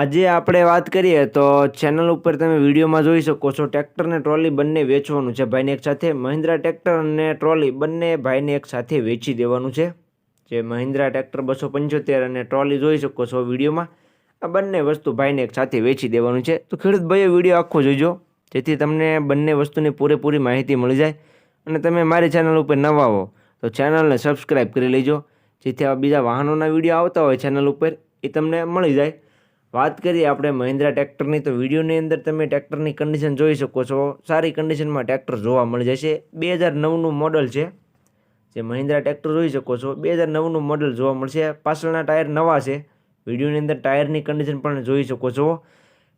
આજે આપણે વાત કરીએ તો ચેનલ ઉપર તમે વિડીયોમાં જોઈ શકો છો ટ્રેક્ટર અને ટ્રોલી બંને વેચવાનું છે. ભાઈને એક સાથે મહિન્દ્રા ટ્રેક્ટર અને ટ્રોલી બંને ભાઈને એક સાથે વેચી દેવાનું છે. જે મહિન્દ્રા ટ્રેક્ટર બસો પંચોતેર અને ટ્રોલી જોઈ શકો છો વિડીયોમાં. આ બંને વસ્તુ ભાઈને એક સાથે વેચી દેવાનું છે. તો ખેડૂત ભાઈએ વીડિયો આખો જોઈજો જેથી તમને બંને વસ્તુની પૂરેપૂરી માહિતી મળી જાય. અને તમે મારી ચેનલ ઉપર નવા હો, તો ચેનલને સબસ્ક્રાઈબ કરી લેજો. જેથી આ બીજા વાહનોના વીડિયો આવતા હોય ચેનલ ઉપર, એ તમને મળી જાય. વાત કરીએ આપણે મહિન્દ્રા ટ્રેક્ટરની, તો વિડીયોની અંદર તમે ટ્રેક્ટરની કન્ડિશન જોઈ શકો છો. સારી કન્ડિશનમાં ટ્રેક્ટર જોવા મળી જશે. બે હજાર નવનું મોડલ છે. જે મહિન્દ્રા ટ્રેક્ટર જોઈ શકો છો. બે હજાર નવનું મોડલ જોવા મળશે. પાછળના ટાયર નવા છે. વિડીયોની અંદર ટાયરની કન્ડિશન પણ જોઈ શકો છો.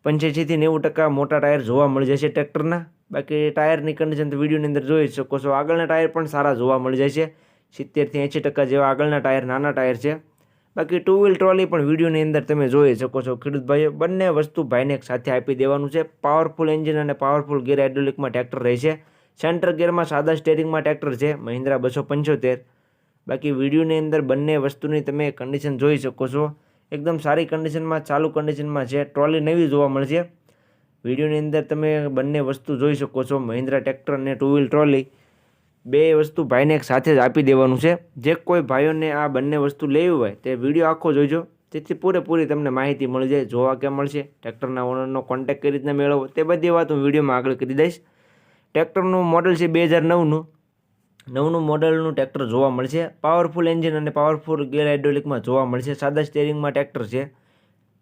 પંચ્યાસીથી નેવું ટકા મોટા ટાયર જોવા મળી જશે ટ્રેક્ટરના. બાકી ટાયરની કન્ડિશન તો વિડીયોની અંદર જોઈ શકો છો. આગળના ટાયર પણ સારા જોવા મળી છે સિત્તેરથી એંશી ટકા જેવા આગળના ટાયર, નાના ટાયર છે. બાકી ટુ વ્હીલ ટ્રોલી પણ વિડીયોની અંદર તમે જોઈ શકો છો. ખેડૂત ભાઈઓ બંને વસ્તુ ભાઈને એક સાથે આપી દેવાનું છે. પાવરફુલ એન્જિન અને પાવરફુલ ગેર હાઇડ્રોલિકમાં ટ્રેક્ટર રહેશે. સેન્ટર ગેરમાં સાદા સ્ટેરિંગમાં ટ્રેક્ટર છે. મહિન્દ્રા બસો પંચોતેર. બાકી વિડીયોની અંદર બંને વસ્તુની તમે કન્ડિશન જોઈ શકો છો. એકદમ સારી કન્ડિશનમાં ચાલુ કન્ડિશનમાં છે. ટ્રોલી નવી જોવા મળશે. વિડીયોની અંદર તમે બંને વસ્તુ જોઈ શકો છો. મહિન્દ્રા ટ્રેક્ટર અને ટુ વ્હીલ ટ્રોલી બે વસ્તુ ભાઈને એક સાથે જ આપી દેવાનું છે. જે કોઈ ભાઈઓને આ બંને વસ્તુ લેવી હોય તે વીડિયો આખો જોઈજો તેથી પૂરેપૂરી તમને માહિતી મળી જાય, જોવા કેમ મળશે. ટ્રેક્ટરના ઓનરનો કોન્ટેક્ટ કઈ રીતના મેળવવો તે બધી વાત હું વિડીયોમાં આગળ કરી દઈશ. ટ્રેક્ટરનું મોડલ છે બે હજાર નવનું. નવનું મોડલનું ટ્રેક્ટર જોવા મળશે. પાવરફુલ એન્જિન અને પાવરફુલ ગેર હાઇડ્રોલિકમાં જોવા મળશે. સાદા સ્ટેરિંગમાં ટ્રેક્ટર છે.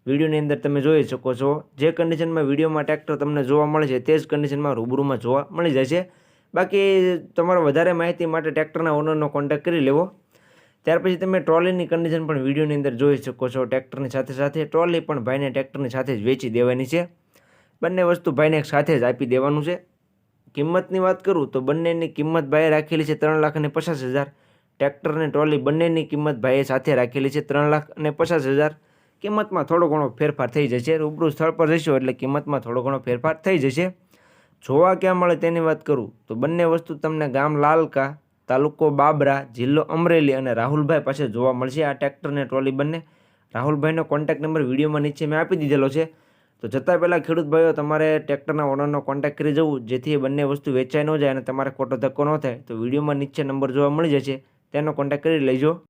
વિડીયોની અંદર તમે જોઈ શકો છો. જે કન્ડિશનમાં વિડીયોમાં ટ્રેક્ટર તમને જોવા મળે છે, તે જ કન્ડિશનમાં રૂબરૂમાં જોવા મળી જશે. બાકી તમારે વધારે માહિતી માટે ટ્રેક્ટરના ઓનરનો કોન્ટેક્ટ કરી લેવો. ત્યાર પછી તમે ટ્રોલીની કન્ડિશન પણ વિડીયોની અંદર જોઈ શકો છો ટ્રેક્ટરની સાથે સાથે. ટ્રોલી પણ ભાઈને ટ્રેક્ટરની સાથે જ વેચી દેવાની છે. બંને વસ્તુ ભાઈને સાથે જ આપી દેવાનું છે. કિંમતની વાત કરું તો બંનેની કિંમત ભાઈએ રાખેલી છે ત્રણ લાખ અને પચાસ હજાર. ટ્રેક્ટર અને ટ્રોલી બંનેની કિંમત ભાઈએ સાથે રાખેલી છે ત્રણ લાખ અને પચાસ હજાર. કિંમતમાં થોડો ઘણો ફેરફાર થઈ જશે. રૂબરૂ સ્થળ પર જશો એટલે કિંમતમાં થોડો ઘણો ફેરફાર થઈ જશે. જોવા ક્યાં મળે તેની વાત કરું? તો બંને વસ્તુ તમને ગામ લાલકા, તાલુકો બાબરા, જિલ્લો અમરેલી અને રાહુલભાઈ પાસે જોવા મળશે. આ ટ્રેક્ટર અને ટ્રોલી બંને. રાહુલભાઈનો કોન્ટેક્ટ નંબર વિડીયોમાં નીચે મેં આપી દીધેલો છે. તો જતાં પહેલાં ખેડૂત ભાઈઓ, તમારે ટ્રેક્ટરના ઓનરનો કોન્ટેક્ટ કરી જવું, જેથી એ બંને વસ્તુ વેચાઈ ન જાય અને તમારે ખોટો ધક્કો ન થાય. તો વિડીયોમાં નીચે નંબર જોવા મળી જશે. તેનો કોન્ટેક્ટ કરી લેજો.